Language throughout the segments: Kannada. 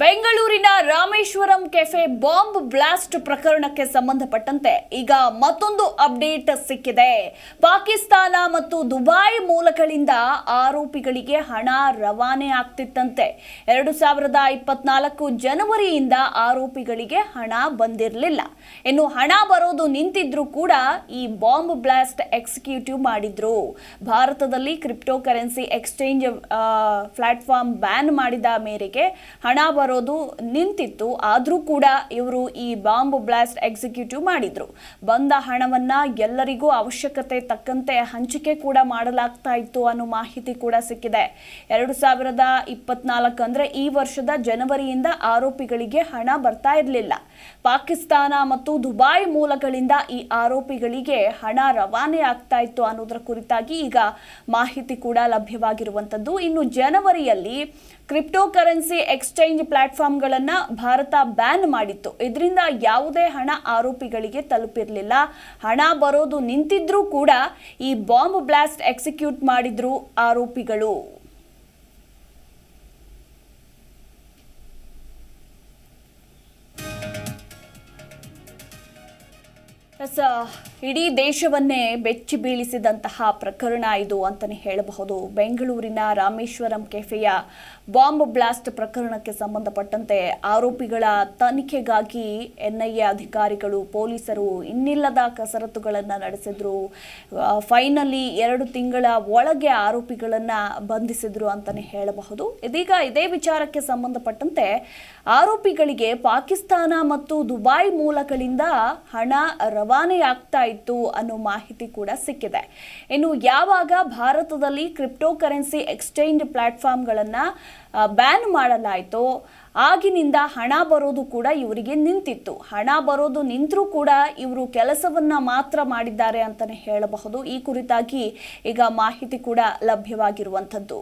ಬೆಂಗಳೂರಿನ ರಾಮೇಶ್ವರಂ ಕೆಫೆ ಬಾಂಬ್ ಬ್ಲಾಸ್ಟ್ ಪ್ರಕರಣಕ್ಕೆ ಸಂಬಂಧಪಟ್ಟಂತೆ ಈಗ ಮತ್ತೊಂದು ಅಪ್ಡೇಟ್ ಸಿಕ್ಕಿದೆ. ಪಾಕಿಸ್ತಾನ ಮತ್ತು ದುಬೈ ಮೂಲಗಳಿಂದ ಆರೋಪಿಗಳಿಗೆ ಹಣ ರವಾನೆ ಆಗ್ತಿತ್ತಂತೆ. ಎರಡು ಸಾವಿರದ ಇಪ್ಪತ್ನಾಲ್ಕು ಜನವರಿಯಿಂದ ಆರೋಪಿಗಳಿಗೆ ಹಣ ಬಂದಿರಲಿಲ್ಲ. ಇನ್ನು ಹಣ ಬರೋದು ನಿಂತಿದ್ರು ಕೂಡ ಈ ಬಾಂಬ್ ಬ್ಲಾಸ್ಟ್ ಎಕ್ಸಿಕ್ಯೂಟಿವ್ ಮಾಡಿದ್ರು. ಭಾರತದಲ್ಲಿ crypto currency exchange platform ban ಮಾಡಿದ ಮೇರೆಗೆ ಹಣ ಬರೋದು ನಿಂತಿತ್ತು, ಆದರೂ ಕೂಡ ಇವರು ಈ ಬಾಂಬ್ ಬ್ಲಾಸ್ಟ್ ಎಕ್ಸಿಕ್ಯೂಟಿವ್ ಮಾಡಿದ್ರು. ಬಂದ ಹಣವನ್ನ ಎಲ್ಲರಿಗೂ ಅವಶ್ಯಕತೆ ತಕ್ಕಂತೆ ಹಂಚಿಕೆ ಕೂಡ ಮಾಡಲಾಗ್ತಾ ಇತ್ತು ಅನ್ನೋ ಮಾಹಿತಿ ಕೂಡ ಸಿಕ್ಕಿದೆ. ಎರಡು ಸಾವಿರದ ಇಪ್ಪತ್ನಾಲ್ಕು ಅಂದ್ರೆ ಈ ವರ್ಷದ ಜನವರಿಯಿಂದ ಆರೋಪಿಗಳಿಗೆ ಹಣ ಬರ್ತಾ ಇರಲಿಲ್ಲ. ಪಾಕಿಸ್ತಾನ ಮತ್ತು ದುಬೈ ಮೂಲಗಳಿಂದ ಈ ಆರೋಪಿಗಳಿಗೆ ಹಣ ರವಾನೆ ಆಗ್ತಾ ಇತ್ತು ಅನ್ನೋದರ ಕುರಿತಾಗಿ ಈಗ ಮಾಹಿತಿ ಕೂಡ ಲಭ್ಯವಾಗಿರುವಂಥದ್ದು ಇನ್ನು ಜನವರಿಯಲ್ಲಿ ಕ್ರಿಪ್ಟೋ ಕರೆನ್ಸಿ ಎಕ್ಸ್ಚೇಂಜ್ ಪ್ಲಾಟ್ಫಾರ್ಮ್ಗಳನ್ನು ಭಾರತ ಬ್ಯಾನ್ ಮಾಡಿತ್ತು. ಇದರಿಂದ ಯಾವುದೇ ಹಣ ಆರೋಪಿಗಳಿಗೆ ತಲುಪಿರಲಿಲ್ಲ. ಹಣ ಬರೋದು ನಿಂತಿದ್ರೂ ಕೂಡ ಈ ಬಾಂಬ್ ಬ್ಲಾಸ್ಟ್ ಎಕ್ಸಿಕ್ಯೂಟ್ ಮಾಡಿದ್ರು ಆರೋಪಿಗಳು. ಎಸ್, ಇಡೀ ದೇಶವನ್ನೇ ಬೆಚ್ಚಿ ಬೀಳಿಸಿದಂತಹ ಪ್ರಕರಣ ಇದು ಅಂತಲೇ ಹೇಳಬಹುದು. ಬೆಂಗಳೂರಿನ ರಾಮೇಶ್ವರಂ ಕೆಫೆಯ ಬಾಂಬ್ ಬ್ಲಾಸ್ಟ್ ಪ್ರಕರಣಕ್ಕೆ ಸಂಬಂಧಪಟ್ಟಂತೆ ಆರೋಪಿಗಳ ತನಿಖೆಗಾಗಿ ಎನ್ಐಎ ಅಧಿಕಾರಿಗಳು, ಪೊಲೀಸರು ಇನ್ನಿಲ್ಲದ ಕಸರತ್ತುಗಳನ್ನು ನಡೆಸಿದ್ರು. ಫೈನಲಿ ಎರಡು ತಿಂಗಳ ಒಳಗೆ ಆರೋಪಿಗಳನ್ನು ಬಂಧಿಸಿದ್ರು ಅಂತಲೇ ಹೇಳಬಹುದು. ಇದೀಗ ಇದೇ ವಿಚಾರಕ್ಕೆ ಸಂಬಂಧಪಟ್ಟಂತೆ ಆರೋಪಿಗಳಿಗೆ ಪಾಕಿಸ್ತಾನ ಮತ್ತು ದುಬೈ ಮೂಲಗಳಿಂದ ಹಣ ರವಾನೆಯಾಗ್ತಾ ಇತ್ತು ಅನ್ನೋ ಮಾಹಿತಿ ಕೂಡ ಸಿಕ್ಕಿದೆ. ಇನ್ನು ಯಾವಾಗ ಭಾರತದಲ್ಲಿ ಕ್ರಿಪ್ಟೋ ಕರೆನ್ಸಿ ಎಕ್ಸ್ಚೇಂಜ್ ಪ್ಲಾಟ್ಫಾರ್ಮ್ಗಳನ್ನು ಬ್ಯಾನ್ ಮಾಡಲಾಯಿತೋ, ಆಗಿನಿಂದ ಹಣ ಬರೋದು ಕೂಡ ಇವರಿಗೆ ನಿಂತಿತ್ತು. ಹಣ ಬರೋದು ನಿಂತರೂ ಕೂಡ ಇವರು ಕೆಲಸವನ್ನ ಮಾತ್ರ ಮಾಡಿದ್ದಾರೆ ಅಂತಲೇ ಹೇಳಬಹುದು. ಈ ಕುರಿತಾಗಿ ಈಗ ಮಾಹಿತಿ ಕೂಡ ಲಭ್ಯವಾಗಿರುವಂಥದ್ದು.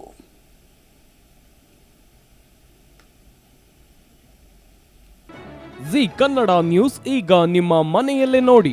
ಜಿ ಕನ್ನಡ ನ್ಯೂಸ್ ಈಗ ನಿಮ್ಮ ಮನೆಯಲ್ಲೇ ನೋಡಿ.